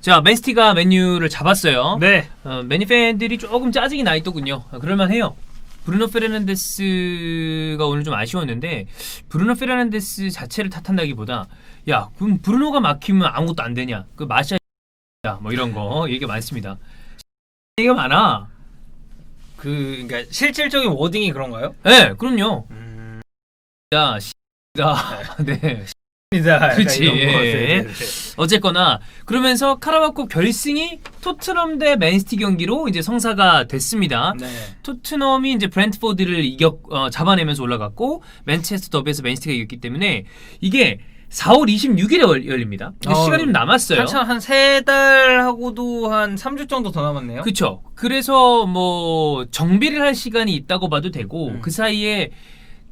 자, 맨시티가 맨유를 잡았어요. 네. 어, 맨유 팬들이 조금 짜증이 나 있더군요. 어, 그럴만해요. 브루노 페르난데스가 오늘 좀 아쉬웠는데 브루노 페르난데스 자체를 탓한다기보다 야 그럼 브루노가 막히면 아무것도 안 되냐 그 마샤 야뭐 이런 거 얘기가 많습니다. 얘기가 많아. 그 그러니까 실질적인 워딩이 그런가요? 네, 그럼요. 음. 야, 씨가 네. 예. 네, 네, 네. 어쨌거나 그러면서 카라바코 결승이 토트넘 대 맨시티 경기로 이제 성사가 됐습니다. 네. 토트넘이 이제 브랜트포드를 이겨 어, 잡아내면서 올라갔고 맨체스터 더비에서 맨시티가 이겼기 때문에 이게 4월 26일에 열립니다. 근데 어, 시간이 좀 남았어요. 한참 한세 달하고도 한 3주 정도 더 남았네요. 그쵸. 그래서 뭐 정비를 할 시간이 있다고 봐도 되고 음. 그 사이에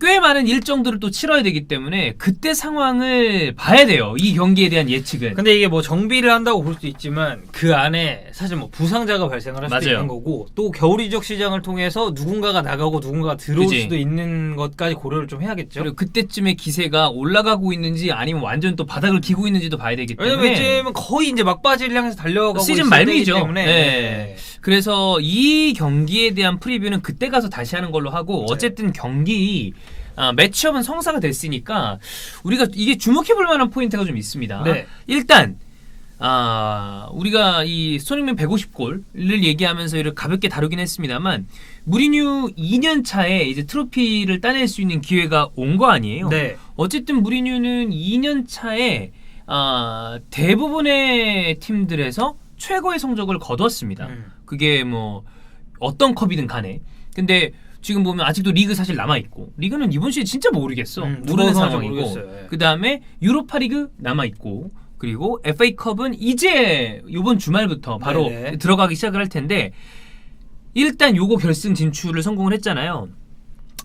꽤 많은 일정들을 또 치러야 되기 때문에 그때 상황을 봐야 돼요. 이 경기에 대한 예측은. 근데 이게 뭐 정비를 한다고 볼 수도 있지만 그 안에 사실 뭐 부상자가 발생을 할 수도 맞아요. 있는 거고 또 겨울 이적 시장을 통해서 누군가가 나가고 누군가가 들어올 그지. 수도 있는 것까지 고려를 좀 해야겠죠. 그리고 그때쯤에 기세가 올라가고 있는지 아니면 완전 또 바닥을 기고 있는지도 봐야 되기 때문에 왜냐면 이제는 거의 이제 막바지를 향해서 달려가고 시즌 있을 말미죠. 때이기 때문에 네. 그래서 이 경기에 대한 프리뷰는 그때 가서 다시 하는 걸로 하고 네. 어쨌든 경기 아, 매치업은 성사가 됐으니까 우리가 이게 주목해 볼 만한 포인트가 좀 있습니다. 네. 일단 아, 우리가 이 손흥민 150골을 얘기하면서 이를 가볍게 다루긴 했습니다만 무리뉴 2년 차에 이제 트로피를 따낼 수 있는 기회가 온 거 아니에요. 네. 어쨌든 무리뉴는 2년 차에 아, 대부분의 팀들에서 최고의 성적을 거뒀습니다. 음. 그게 뭐 어떤 컵이든 간에. 근데 지금 보면 아직도 리그 사실 남아 있고 리그는 이번 시즌 진짜 모르겠어. 음, 모르는 상황이고. 모르겠어요. 예. 그 다음에 유로파 리그 남아 있고 그리고 FA컵은 이제 이번 주말부터 바로 네네. 들어가기 시작을 할 텐데 일단 요거 결승 진출을 성공을 했잖아요.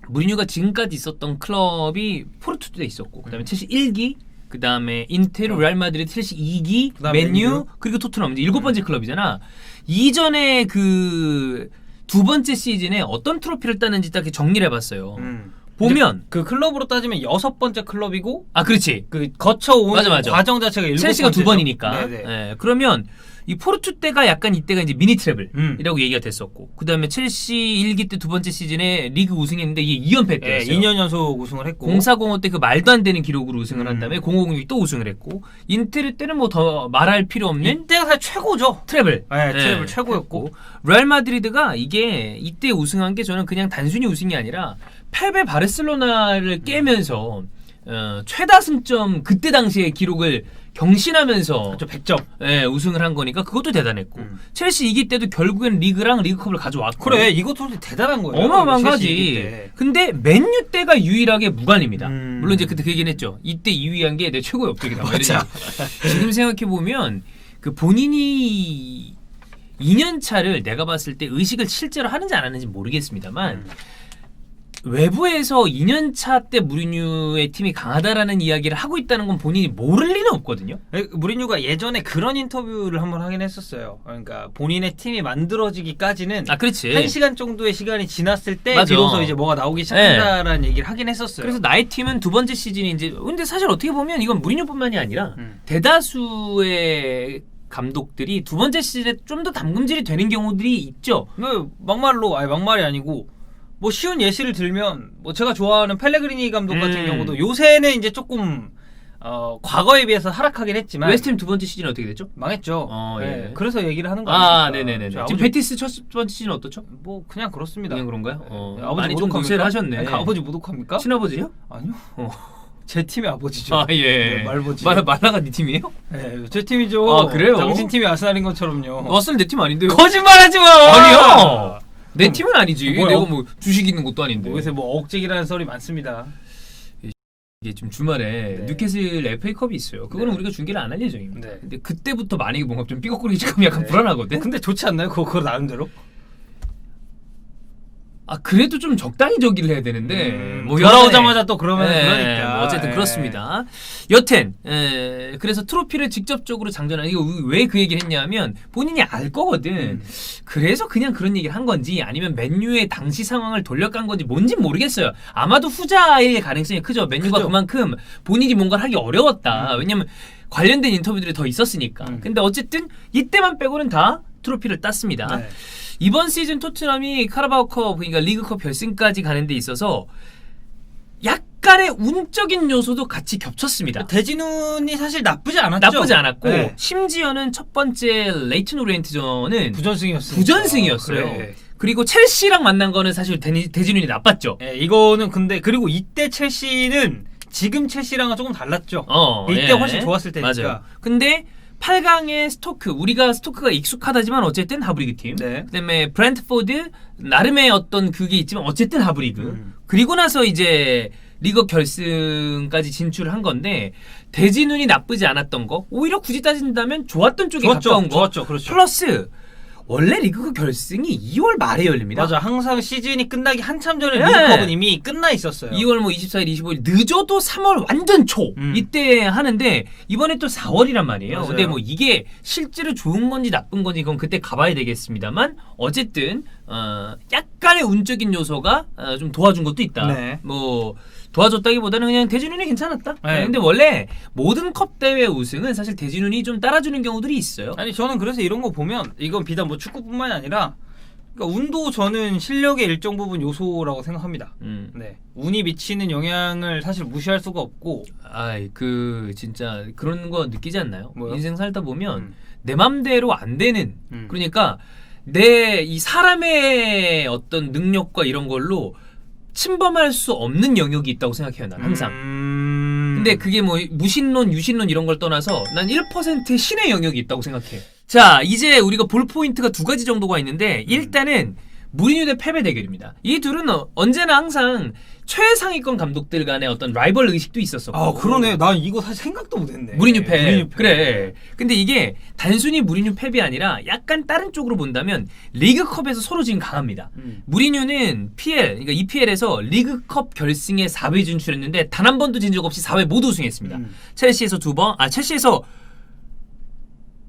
무리뉴가 지금까지 있었던 클럽이 포르투에 있었고 그다음에 첼시 1기 그다음에 인테르, 어. 레알 마드리드, 첼시 2기, 그다음에 맨유, 맨유. 그리고 토트넘 이제 일곱 번째 클럽이잖아. 이전에 그 두 번째 시즌에 어떤 트로피를 따는지 딱 정리를 해봤어요. 음. 보면 그 클럽으로 따지면 여섯 번째 클럽이고 아 그렇지. 그 거쳐온 맞아, 맞아. 과정 자체가 일곱 첼시가 두 번째죠. 번이니까. 네네. 예, 그러면 이 포르투 때가 약간 이때가 이제 미니 트래블이라고 음. 얘기가 됐었고, 그 다음에 첼시 1기 때 두 번째 시즌에 리그 우승했는데 이게 2연패 예, 때였어요. 2년 연속 우승을 했고 0405 때 그 말도 안 되는 기록으로 우승을 한 음. 다음에 0506이 또 우승을 했고, 인테르 때는 뭐 더 말할 필요 없는 이때가 사실 최고죠. 트래블. 네, 예, 트래블 최고였고. 레알 마드리드가 이게 이때 우승한 게 저는 그냥 단순히 우승이 아니라 패배 바르셀로나를 깨면서 어, 최다 승점 그때 당시의 기록을 경신하면서 저 100점. 예, 우승을 한 거니까 그것도 대단했고 음. 첼시 이기 때도 결국엔 리그랑 리그컵을 가져왔고 그래 이것도 솔직히 대단한 거예요. 어마어마한 첼시 거지. 때. 근데 맨유 때가 유일하게 무관입니다. 음. 물론 이제 그때 그 얘기는 했죠. 이때 2위한 게 내 최고의 업적이다. 맞아. 지금 생각해 보면 그 본인이 2년 차를 내가 봤을 때 의식을 실제로 하는지 안 하는지 모르겠습니다만 음. 외부에서 2년 차 때 무리뉴의 팀이 강하다라는 이야기를 하고 있다는 건 본인이 모를 리는 없거든요. 에, 무리뉴가 예전에 그런 인터뷰를 한번 하긴 했었어요. 그러니까 본인의 팀이 만들어지기까지는 아, 그렇지. 한 시간 정도의 시간이 지났을 때 맞아. 비로소 이제 뭐가 나오기 시작한다라는 얘기를 하긴 했었어요. 그래서 나의 팀은 두 번째 시즌이 이제 근데 사실 어떻게 보면 이건 무리뉴뿐만이 아니라 음. 대다수의 감독들이 두 번째 시즌에 좀 더 담금질이 되는 경우들이 있죠. 뭐 막말로 아니 막말이 아니고 뭐 쉬운 예시를 들면 뭐 제가 좋아하는 펠레그리니 감독 같은 음. 경우도 요새는 이제 조금 어 과거에 비해서 하락하긴 했지만 웨스트햄 두 번째 시즌 어떻게 됐죠? 망했죠. 어, 네, 예. 그래서 얘기를 하는 거예요. 아, 네네네. 지금 아버지- 베티스 첫 번째 시즌 어떻죠? 뭐 그냥 그렇습니다. 그냥 그런가요? 어, 네, 아버지 많이 좀? 노세를 하셨네. 아니, 아버지 모독합니까? 친아버지요? 아니요. 어. 제 팀의 아버지죠. 아 예. 네, 말보지. 말 말라가 네 팀이에요? 네, 제 팀이죠. 아, 그래요? 당신 팀이 아스날인 것처럼요. 어슬 내팀 아닌데요? 거짓말하지 마. 아니요. 내 팀은 아니지. 뭐야? 내가 뭐 주식 있는 것도 아닌데. 뭐 요새 뭐 억제기라는 소리 많습니다. 이게 지금 주말에 네. 뉴캐슬 FA컵이 있어요. 그거는 네. 우리가 중계를 안 할 예정입니다. 네. 근데 그때부터 만약에 뭔가 좀 삐걱거리지 하면 약간 네. 불안하거든. 근데 좋지 않나요? 그거, 그거 나름대로? 아 그래도 좀 적당히 저기를 해야 되는데 음, 뭐 돌아오자마자 또 그러면 예, 그러니까. 뭐 어쨌든 예. 그렇습니다. 여튼 예, 그래서 트로피를 직접적으로 장전하는 이거 왜 그 얘기를 했냐면 본인이 알 거거든. 음. 그래서 그냥 그런 얘기를 한 건지 아니면 맨유의 당시 상황을 돌려간 건지 뭔진 모르겠어요. 아마도 후자일 가능성이 크죠. 맨유가 크죠. 그만큼 본인이 뭔가를 하기 어려웠다. 음. 왜냐면 관련된 인터뷰들이 더 있었으니까. 음. 근데 어쨌든 이때만 빼고는 다 트로피를 땄습니다. 네. 이번 시즌 토트넘이 카라바오컵 그러니까 리그컵 결승까지 가는 데 있어서 약간의 운적인 요소도 같이 겹쳤습니다. 대진운이 사실 나쁘지 않았죠. 나쁘지 않았고 네. 심지어는 첫 번째 레이튼 오리엔트전은 부전승이었어요. 부전승이었어요. 그리고 첼시랑 만난 거는 사실 대, 대진운이 나빴죠. 예, 이거는 근데 그리고 이때 첼시는 지금 첼시랑은 조금 달랐죠. 어, 이때 예. 훨씬 좋았을 때니까. 맞아요. 근데 8강의 스토크 우리가 스토크가 익숙하다지만 어쨌든 하브리그 팀. 네. 그다음에 브랜트포드 나름의 어떤 그게 있지만 어쨌든 하브리그. 음. 그리고 나서 이제 리그 결승까지 진출한 건데 대진운이 나쁘지 않았던 거 오히려 굳이 따진다면 좋았던 쪽에 좋았죠. 가까운 거. 좋았죠. 그렇죠. 플러스 원래 리그 결승이 2월 말에 열립니다. 맞아. 항상 시즌이 끝나기 한참 전에 예. 리그컵은 이미 끝나 있었어요. 2월 뭐 24일, 25일 늦어도 3월 완전 초 음. 이때 하는데 이번에 또 4월이란 말이에요. 맞아요. 근데 뭐 이게 실제로 좋은 건지 나쁜 건지 그건 그때 가봐야 되겠습니다만 어쨌든 어 약간의 운적인 요소가 어, 좀 도와준 것도 있다. 네. 뭐 도와줬다기보다는 그냥 대진운이 괜찮았다. 네. 근데 원래 모든 컵 대회 우승은 사실 대진운이 좀 따라주는 경우들이 있어요. 아니 저는 그래서 이런 거 보면 이건 비단 뭐 축구뿐만이 아니라 그러니까 운도 저는 실력의 일정 부분 요소라고 생각합니다. 음. 네. 운이 미치는 영향을 사실 무시할 수가 없고 아이 그 진짜 그런 거 느끼지 않나요? 뭐요? 인생 살다 보면 음. 내 맘대로 안 되는 음. 그러니까 내 이 사람의 어떤 능력과 이런 걸로 침범할 수 없는 영역이 있다고 생각해요. 난 항상. 음... 근데 그게 뭐 무신론, 유신론 이런 걸 떠나서 난1% 신의 영역이 있다고 생각해. 자, 이제 우리가 볼 포인트가 두 가지 정도가 있는데 일단은 무리뉴 대 페베 대결입니다. 이 둘은 어- 언제나 항상 최상위권 감독들 간의 어떤 라이벌 의식도 있었었고. 아 그러네. 난 이거 사실 생각도 못했네. 무리뉴 펩. 그래. 근데 이게 단순히 무리뉴 펩이 아니라 약간 다른 쪽으로 본다면 리그컵에서 서로 지금 강합니다. 음. 무리뉴는 PL, 그러니까 EPL에서 리그컵 결승에 4회 진출했는데 단 한 번도 진 적 없이 4회 모두 우승했습니다. 음. 첼시에서 두 번, 아 첼시에서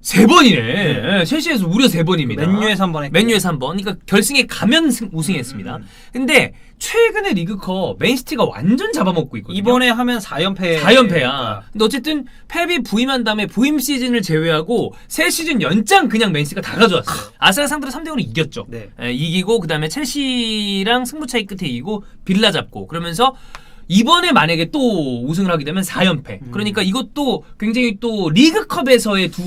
세 번이네. 예, 첼시에서 무려 세 번입니다. 맨유에서 한번 했고. 맨유에서 한 번. 그러니까 결승에 가면 승- 우승했습니다. 음. 근데 최근에 리그컵 맨시티가 완전 잡아먹고 있거든요. 이번에 하면 4연패. 4연패야. 근데 어쨌든 펩이 부임한 다음에 부임 시즌을 제외하고 새 시즌 연장 그냥 맨시가 다 가져왔어요. 아스날 상대로 3대 0으로 이겼죠. 네. 에, 이기고 그다음에 첼시랑 승부 차이 끝에 이기고 빌라 잡고 그러면서 이번에 만약에 또 우승을 하게 되면 4연패. 음. 그러니까 이것도 굉장히 또 리그컵에서의 두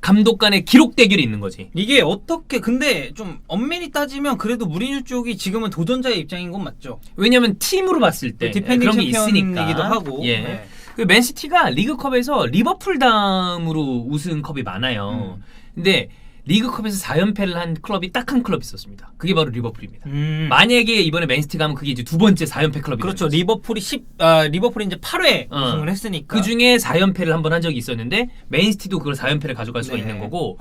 감독 간의 기록 대결이 있는 거지. 이게 어떻게 근데 좀 엄밀히 따지면 그래도 무리뉴 쪽이 지금은 도전자의 입장인 건 맞죠. 왜냐면 팀으로 봤을 때 디펜딩 그런 게 챔피언이기도 있으니까. 하고. 예. 네. 그 맨시티가 리그컵에서 리버풀 다음으로 우승 컵이 많아요. 음. 근데 리그컵에서 4연패를 한 클럽이 딱 한 클럽 있었습니다. 그게 바로 리버풀입니다. 음. 만약에 이번에 맨시티 가면 그게 이제 두 번째 4연패 클럽이 그렇죠. 리버풀이 10 아, 리버풀이 이제 8회 어. 우승을 했으니까. 그 중에 4연패를 한 번 한 적이 있었는데 맨시티도 그걸 4연패를 가져갈 수가 네. 있는 거고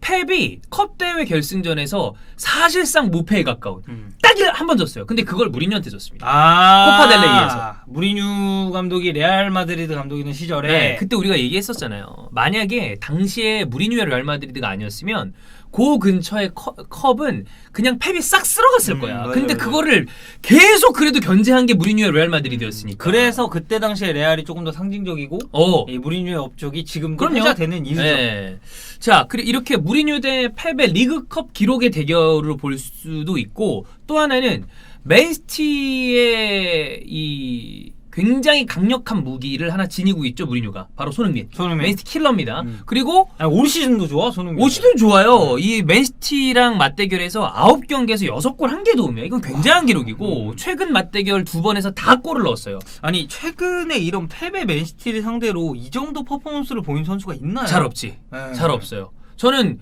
펩이 컵 대회 결승전에서 사실상 무패에 가까운 음. 딱한번 졌어요. 근데 그걸 무리뉴한테 졌습니다. 아. 코파델레이에서. 무리뉴 감독이 레알 마드리드 감독이던 시절에 네, 그때 우리가 얘기했었잖아요. 만약에 당시에 무리뉴의 레알 마드리드가 아니었으면 그 근처의 컵, 컵은 그냥 펩이 싹 쓸어갔을 음, 거야. 맞아요, 근데 맞아요. 그거를 계속 그래도 견제한 게 무리뉴의 레알 마드리드였으니까. 그래서 그때 당시에 레알이 조금 더 상징적이고 어. 이 무리뉴의 업적이 지금도 그럼요. 회자되는 이유죠. 네. 자, 그래 이렇게 무리뉴 대 펩의 리그컵 기록의 대결을 볼 수도 있고 또 하나는 맨시티의 이 굉장히 강력한 무기를 하나 지니고 있죠 무리뉴가 바로 손흥민. 손흥민. 맨시티 킬러입니다. 음. 그리고 아니, 올 시즌도 좋아 손흥민. 오시도 좋아요. 이 맨시티랑 맞대결에서 9 경기에서 6골 한 개 도움이야. 이건 굉장한 기록이고 음. 최근 맞대결 두 번에서 다 골을 넣었어요. 아니 최근에 이런 패배 맨시티를 상대로 이 정도 퍼포먼스를 보인 선수가 있나요? 잘 없지. 네. 잘 없어요. 저는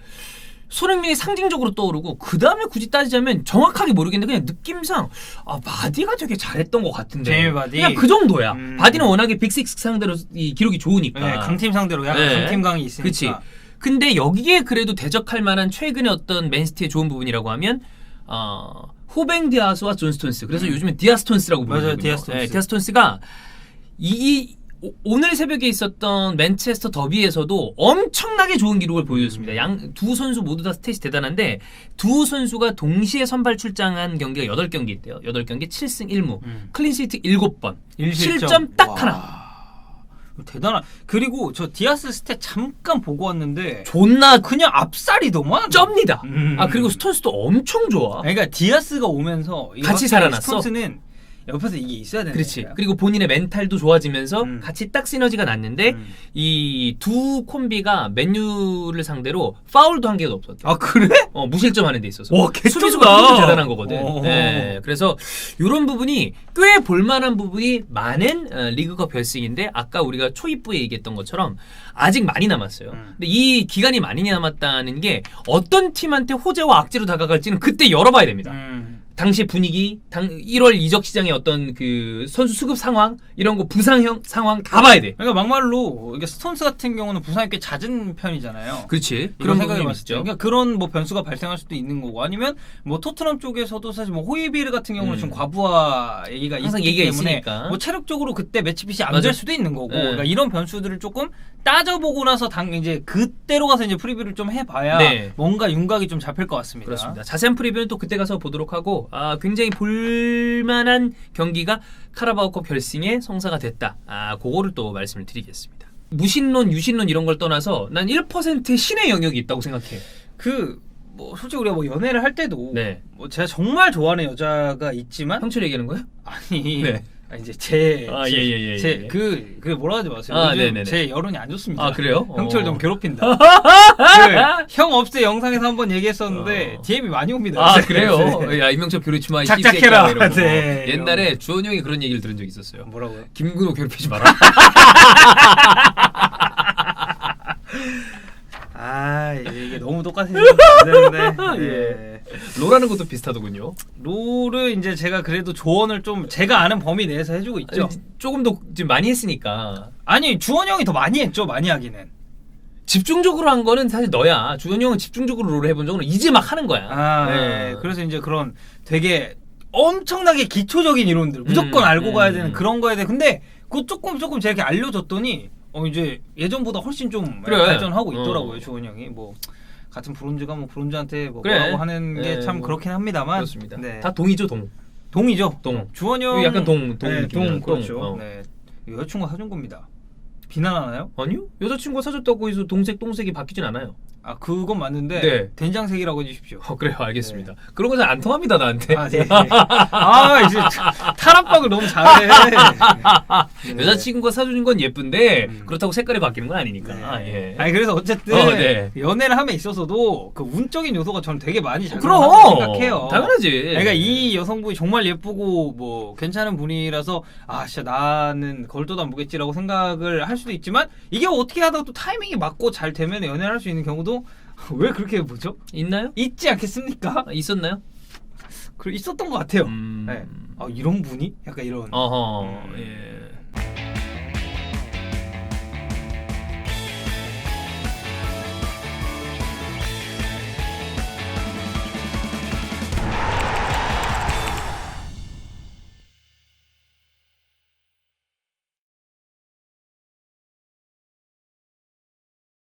손흥민이 상징적으로 떠오르고 그 다음에 굳이 따지자면 정확하게 모르겠는데 그냥 느낌상 아 바디가 되게 잘했던 것 같은데 제이미 바디? 그냥 그 정도야. 음. 바디는 워낙에 빅식스 상대로 이 기록이 좋으니까. 네, 강팀 상대로 약간 네. 강팀강이 있으니까. 그치. 근데 여기에 그래도 대적할 만한 최근의 어떤 맨시티의 좋은 부분이라고 하면 어, 호뱅 디아스와 존 스톤스. 그래서 요즘에 디아스톤스라고 부르거든요. 맞아요, 디아스톤스. 네, 디아스톤스가 이, 이 오- 오늘 새벽에 있었던 맨체스터 더비에서도 엄청나게 좋은 기록을 보여줬습니다. 양 두 선수 모두 다 스탯이 대단한데 두 선수가 동시에 선발 출장한 경기가 8경기 있대요. 8경기 7승 1무. 음. 클린시트 7번. 일실점. 실점 딱 와. 하나. 대단한. 그리고 저 디아스 스탯 잠깐 보고 왔는데 존나 그냥 압살이더만. 쩝니다. 음. 아 그리고 스톤스도 엄청 좋아. 그러니까 디아스가 오면서 같이 살아났어. 스톤스는 옆에서 이게 있어야 되는 그렇지. 거야. 그리고 본인의 멘탈도 좋아지면서 음. 같이 딱 시너지가 났는데 음. 이두 콤비가 맨유를 상대로 파울도 한 개도 없었대. 아 그래? 어, 무실점 하는 데 있어서. 와. 수비수가 대단한 거거든. 오. 예, 그래서 이런 부분이 꽤 볼만한 부분이 많은 어, 리그컵 결승인데 아까 우리가 초입부에 얘기했던 것처럼 아직 많이 남았어요. 음. 근데 이 기간이 많이 남았다는 게 어떤 팀한테 호재와 악재로 다가갈지는 그때 열어봐야 됩니다. 음. 당시 분위기, 당 1월 이적 시장의 어떤 그 선수 수급 상황 이런 거 부상형 상황 다 봐야 돼. 그러니까 막말로 이게 스톤스 같은 경우는 부상이 꽤 잦은 편이잖아요. 그렇지. 그런 생각이 있죠. 그러니까 그런 뭐 변수가 발생할 수도 있는 거고 아니면 뭐 토트넘 쪽에서도 사실 뭐 호이비르 같은 경우는 음. 지금 과부하 얘기가 항상 얘기가 때문에 있으니까. 뭐 체력적으로 그때 매치핏이 안. 될 수도 있는 거고 네. 그러니까 이런 변수들을 조금 따져보고 나서 당 이제 그때로 가서 이제 프리뷰를 좀 해봐야 네. 뭔가 윤곽이 좀 잡힐 것 같습니다. 그렇습니다. 자세한 프리뷰는 또 그때 가서 보도록 하고 아, 굉장히 볼만한 경기가 카라바오컵 결승에 성사가 됐다. 아, 그거를 또 말씀을 드리겠습니다. 무신론, 유신론 이런 걸 떠나서 난1% 신의 영역이 있다고 생각해. 그 뭐 솔직히 우리가 뭐 연애를 할 때도 네. 뭐 제가 정말 좋아하는 여자가 있지만 형철 얘기하는 거야? 아니 네. 아, 이제 제 아, 예, 예, 예, 예. 제그 그 뭐라 하지 마세요. 아, 요즘 네네네. 제 여론이 안 좋습니다. 아, 그래요? 형철 어. 좀 괴롭힌다. 그, 형 없을 영상에서 한번 얘기했었는데 어. DM이 많이 옵니다. 아, 그래요? 네. 야, 이명철 괴롭히지 마. 이 작작해라. 씹새끼야, 이러고. 네. 옛날에 주원 형이 그런 얘기를 들은 적이 있었어요. 뭐라고요? 김근호 괴롭히지 마라. 아 이게 너무 안 되는데. 네. 로라는 것도 비슷하더군요. 롤을 이제 제가 그래도 조언을 좀 제가 아는 범위 내에서 해주고 있죠. 아니, 조금 더좀 많이 했으니까. 아니 주원 형이 더 많이 했죠. 많이 하기는. 집중적으로 한 거는 사실 너야. 주현이 형은 집중적으로 롤을 해본 적은 이제 막 하는 거야. 아, 네. 그래서 이제 그런 되게 엄청나게 기초적인 이론들 무조건 음, 알고 가야 음. 되는 그런 거에 대해 근데 그거 조금 조금 제가 이렇게 알려줬더니 어 이제 예전보다 훨씬 좀 그래. 발전하고 있더라고요 어. 주원 형이 뭐 같은 브론즈가 뭐 브론즈한테 뭐 그래. 뭐라고 하는 게 네, 참뭐 그렇긴 합니다만 그렇습니다. 네. 다 동이죠 동. 동이죠 동. 주원 형 약간 동, 동 네, 동 그렇죠 동. 어. 네. 여자친구가 사준 겁니다 비난하나요? 아니요? 여자친구가 사줬다고 해서 동색 동색이 바뀌진 않아요. 아 그건 맞는데 네. 된장색이라고 해주십시오 어, 그래요 알겠습니다. 그런 거 잘 안 통합니다 나한테. 아, 네. 아 이제 탈압박을 너무 잘해. 네. 여자친구가 사주는 건 예쁜데 음. 그렇다고 색깔이 바뀌는 건 아니니까. 네. 아, 예. 아니 그래서 어쨌든 어, 네. 연애를 함에 있어서도 그 운적인 요소가 저는 되게 많이 작용한다고 생각해요. 당연하지. 그러니까 이 여성분이 정말 예쁘고 뭐 괜찮은 분이라서 아 진짜 나는 걸도도 안 보겠지라고 생각을 할 수도 있지만 이게 어떻게 하다가 또 타이밍이 맞고 잘 되면 연애를 할 수 있는 경우도 왜 그렇게 보죠? 있나요? 있지 않겠습니까? 아, 있었나요? 그 있었던 것 같아요. 음. 네. 아 이런 분이 약간 이런. 어허. 음. 예.